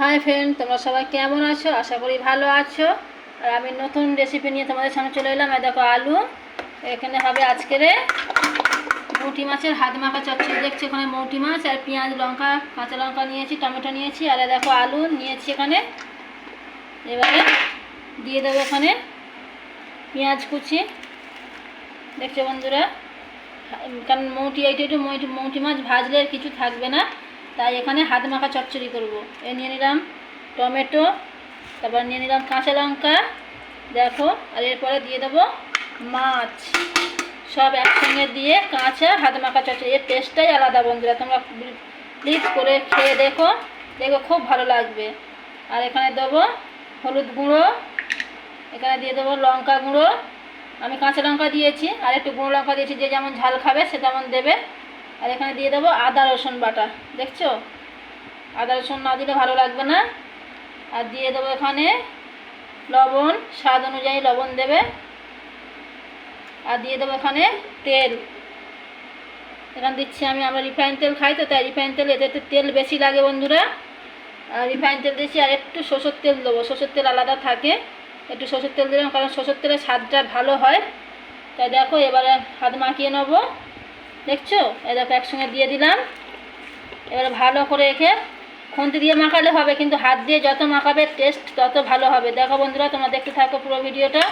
Hi friend তোমরা সবাই কেমন আছো? আশা করি ভালো আছো। আর আমি নতুন রেসিপি নিয়ে তোমাদের সামনে চলে এলাম। এই দেখো আলু। এখানে হবে আজকের মৌটি মাছের হাত মাখা চচ্চড়ি। দেখছি এখানে মৌটি মাছ আর পেঁয়াজ, লঙ্কা, কাঁচা লঙ্কা নিয়েছি, টমেটো নিয়েছি আর দেখো আলু নিয়েছি এখানে। এবারে দিয়ে দেবো এখানে পেঁয়াজ কুচি। দেখছ বন্ধুরা? কারণ মৌটি, এইটা একটু মৌটি মৌটি মাছ ভাজলে আর কিছু থাকবে না। তাই এখানে হাত মাখা চচ্চড়ি করব। এ নিয়ে নিলাম টমেটো, তারপর নিয়ে নিলাম কাঁচা লঙ্কা, দেখো, আর এরপরে দিয়ে দেবো মাছ। সব একসঙ্গে দিয়ে কাঁচা হাত মাখা চচ্চড়ি। এর টেস্টটাই আলাদা, বন্ধুরা, তোমরা প্লিজ করে খেয়ে দেখো। দেখো, খুব ভালো লাগবে। আর এখানে দেবো হলুদ গুঁড়ো, এখানে দিয়ে দেবো লঙ্কা গুঁড়ো। আমি কাঁচা লঙ্কা দিয়েছি, আর একটু গুঁড়ো লঙ্কা দিয়েছি, যে যেমন ঝাল খাবে সে তেমন দেবে। আর এখানে দিয়ে দেবো আদা, রসুন বাটা। দেখছ? আদা, রসুন না দিলে ভালো লাগবে না। আর দিয়ে দেবো এখানে লবণ, স্বাদ অনুযায়ী লবণ দেবে। আর দিয়ে দেবো এখানে তেল। এখানে দিচ্ছি আমি, আমরা রিফাইন তেল খাই তো, তাই রিফাইন তেল, এতে একটু তেল বেশি লাগে বন্ধুরা। আর রিফাইন তেল দিচ্ছি, আর একটু সরষের তেল দেবো। সরষের তেল আলাদা থাকে, একটু সরষের তেল দিলাম, কারণ সরষের তেলের স্বাদটা ভালো হয়। তাই দেখো, এবারে হাত মাখিয়ে নেব। দেখছ? এই দেখো, একসঙ্গে দিয়ে দিলাম। এবারে ভালো করে রেখে খুন্তি দিয়ে মাখালে হবে, কিন্তু হাত দিয়ে যত মাখাবে টেস্ট তত ভালো হবে। দেখো বন্ধুরা, তোমরা দেখতে থাকো পুরো ভিডিওটা।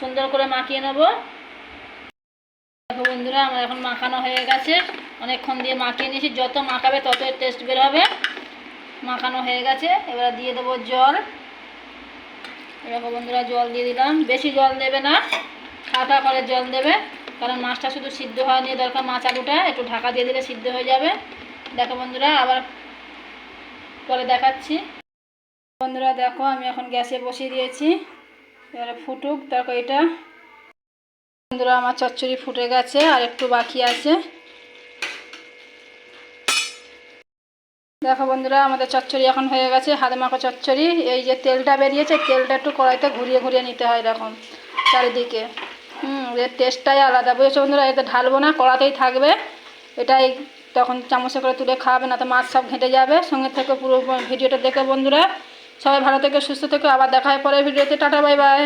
সুন্দর করে মাখিয়ে নেব। দেখো বন্ধুরা, আমার এখন মাখানো হয়ে গেছে। অনেকক্ষণ দিয়ে মাখিয়ে নিয়েছি। যত মাখাবে তত টেস্ট বের হবে। মাখানো হয়ে গেছে। এবার দিয়ে দেবো জল। এরকম বন্ধুরা, জল দিয়ে দিলাম। বেশি জল দেবে না। হালকা করে জল দেবে। কারণ মাছটা শুধু সিদ্ধ হওয়া নিয়ে দরকার, মাছ আলুটা একটু ঢাকা দিয়ে দিলে সিদ্ধ হয়ে যাবে। দেখো বন্ধুরা, আবার পরে দেখাচ্ছি। বন্ধুরা দেখো, আমি এখন গ্যাসে বসিয়ে দিয়েছি। এবারে ফুটুক, তরকারিটা। বন্ধুরা, আমার চচ্চড়ি ফুটে গেছে আর একটু বাকি আছে। দেখো বন্ধুরা, আমাদের চচ্চড়ি এখন হয়ে গেছে হাত মাখো চচ্চড়ি। এই যে তেলটা বেরিয়েছে, তেলটা একটু কড়াইতে ঘুরিয়ে ঘুরিয়ে নিতে হয় এরকম চারিদিকে। হুম, এর টেস্টটাই আলাদা। বুঝেছ বন্ধুরা? এটা ঢালবো না, কড়াতেই থাকবে। এটাই তখন চামচে করে তুলে খাওয়াবে না তো মাছ সব ঘেঁটে যাবে। সঙ্গে থেকে পুরো ভিডিওটা দেখে বন্ধুরা। সবাই ভালো থেকে, সুস্থ থেকে। আবার দেখা হয় পরের ভিডিওতে। Tata, bye bye.